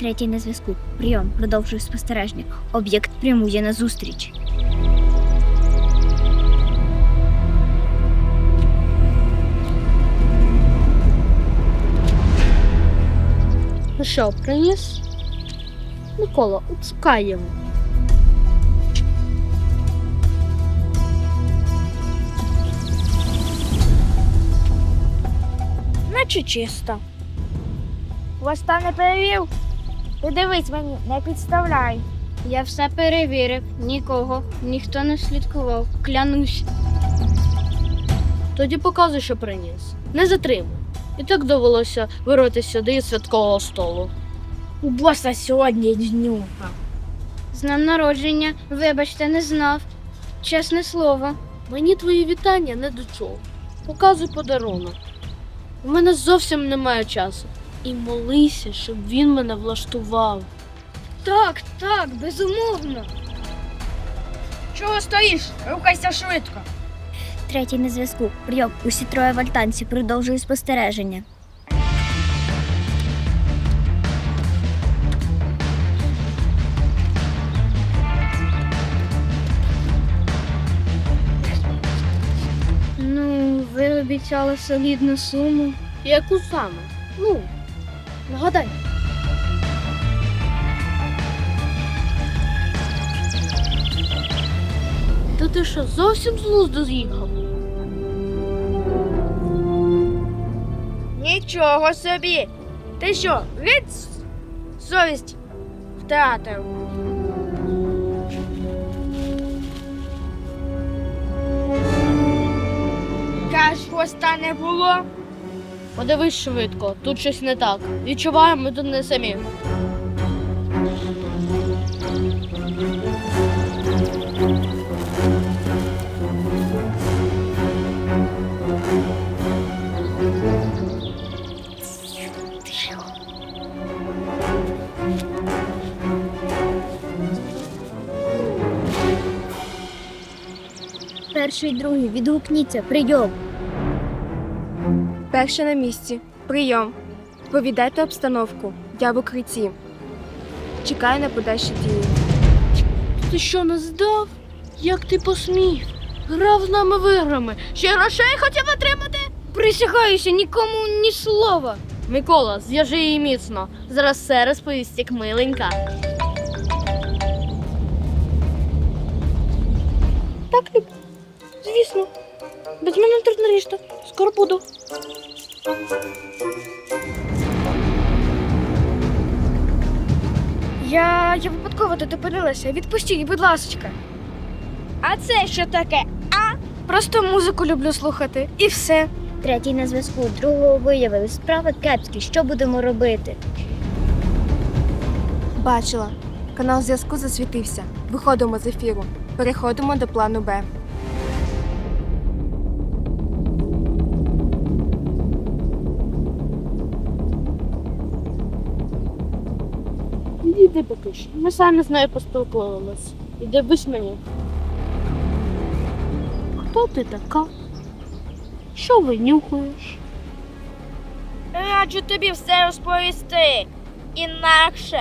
Третій на зв'язку. Прийом. Продовжую спостереження. Об'єкт прямує на зустріч. Ну що, приніс? Микола, його. Наче чисто. Хвоста не перевів? Ти дивись мені, не підставляй. Я все перевірив, нікого, ніхто не слідкував, клянусь. Тоді показуй, що приніс. Не затримуй. І так довелося вирватися сюди із святкового столу. У боса сьогодні днюха. З днем народження, вибачте, не знав. Чесне слово. Мені твої вітання не до чого. Показуй подарунок. У мене зовсім немає часу. І молися, щоб він мене влаштував. Так, так, безумовно. Чого стоїш? Рухайся швидко. Третій на зв'язку. Прийом. Усі троє в альтанці. Продовжую спостереження. Ну, ви обіцяли солідну суму. Яку саме? Ну, нагадай. То ти що, зовсім з глузду з'їхав? Нічого собі. Ти що, від совість втратив? Кажеш, хвоста не було? Подивись швидко, тут щось не так. Відчуваємо ми тут не самі. Перший, другий. Відгукніться. Прийом. Перше на місці. Прийом. Повідайте обстановку. Я в укритті. Чекаю на подальші дії. Ти що не здав? Як ти посмів? Грав з нами в іграми. Ще й грошей хотів отримати? Присягаюся, нікому ні слова. Микола, зв'яжи її міцно. Зараз все розповість, як миленька. Так, Люб, звісно. Без мене труднорішта. Скоро буду. Я, випадково тут опинилася. Відпустіть, будь ласочка. А це що таке? А? Просто музику люблю слухати. І все. Третій на зв'язку. Другого виявили. Справи кепські. Що будемо робити? Бачила. Канал зв'язку засвітився. Виходимо з ефіру. Переходимо до плану Б. Іди поки що. Ми самі з нею поспілкувалися. І дивись мені. Хто ти така? Що винюхуєш? Раджу тобі все розповісти. Інакше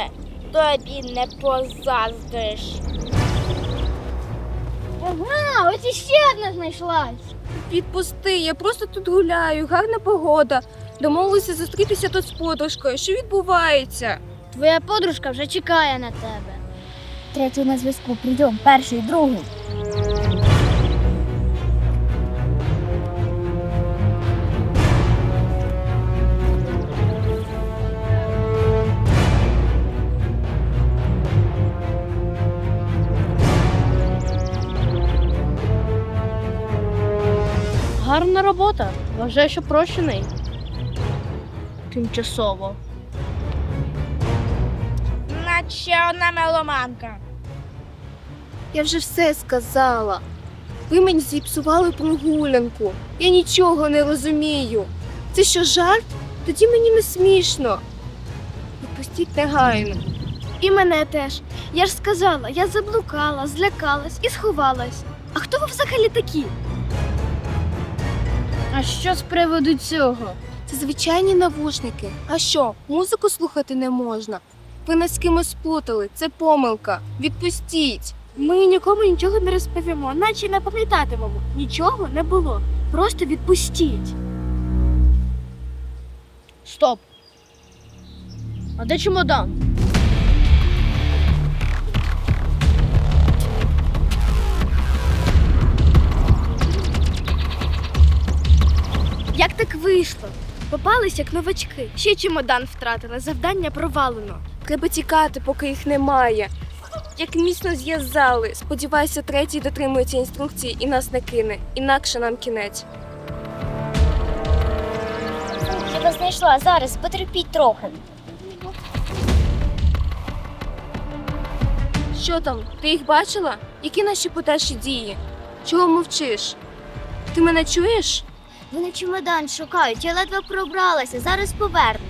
тобі не позаздриш. Ага, ось іще одна знайшлась. Відпусти, я просто тут гуляю, гарна погода. Домовилися зустрітися тут з подружкою. Що відбувається? Твоя подружка вже чекає на тебе. Третій на зв'язку. Прийом. Перший, другий. Гарна робота. Вважаю, що прощений. Тимчасово. Наче одна меломанка. Я вже все сказала. Ви мені зіпсували прогулянку. Я нічого не розумію. Це що жарт? Тоді мені не смішно. Відпустіть негайно. І мене теж. Я ж сказала, я заблукала, злякалась і сховалась. А хто ви взагалі такі? А що з приводу цього? Це звичайні навушники. А що, музику слухати не можна? Ви нас з кимось сплутали, це помилка. Відпустіть. Ми нікому нічого не розповімо, наче не пам'ятатимемо. Нічого не було. Просто відпустіть. Стоп. А де чемодан? Як так вийшло? Попались як новачки. Ще чемодан втратили, завдання провалено. Треба тікати, поки їх немає. Як міцно зв'язали. Сподіваюся, третій дотримується інструкції і нас не кине. Інакше нам кінець. Я вас знайшла зараз, потерпіть трохи. Що там? Ти їх бачила? Які наші подальші дії? Чого мовчиш? Ти мене чуєш? Вони чемодан шукають, я ледве пробралася, зараз повернуться.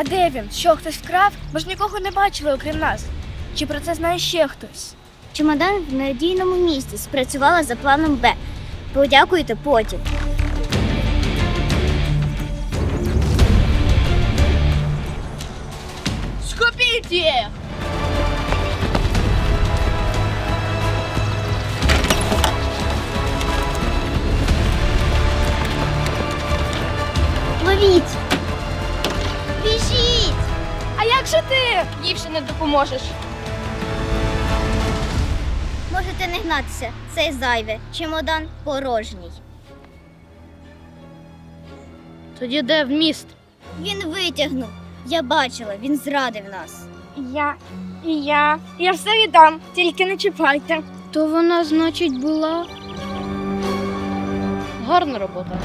А де він? Що, хтось вкрав? Ми ж нікого не бачили, окрім нас. Чи про це знає ще хтось? Чемодан в надійному місці спрацювала за планом Б. Подякуйте потім. Схопіть їх! Ловіть! Же ти? Не допоможеш. Можете не гнатися, це зайве. Чемодан порожній. Тоді де вміст? Він витягнув. Я бачила, він зрадив нас. Я. І я. Я все віддам, тільки не чіпайте. То вона, значить, була. Гарна робота.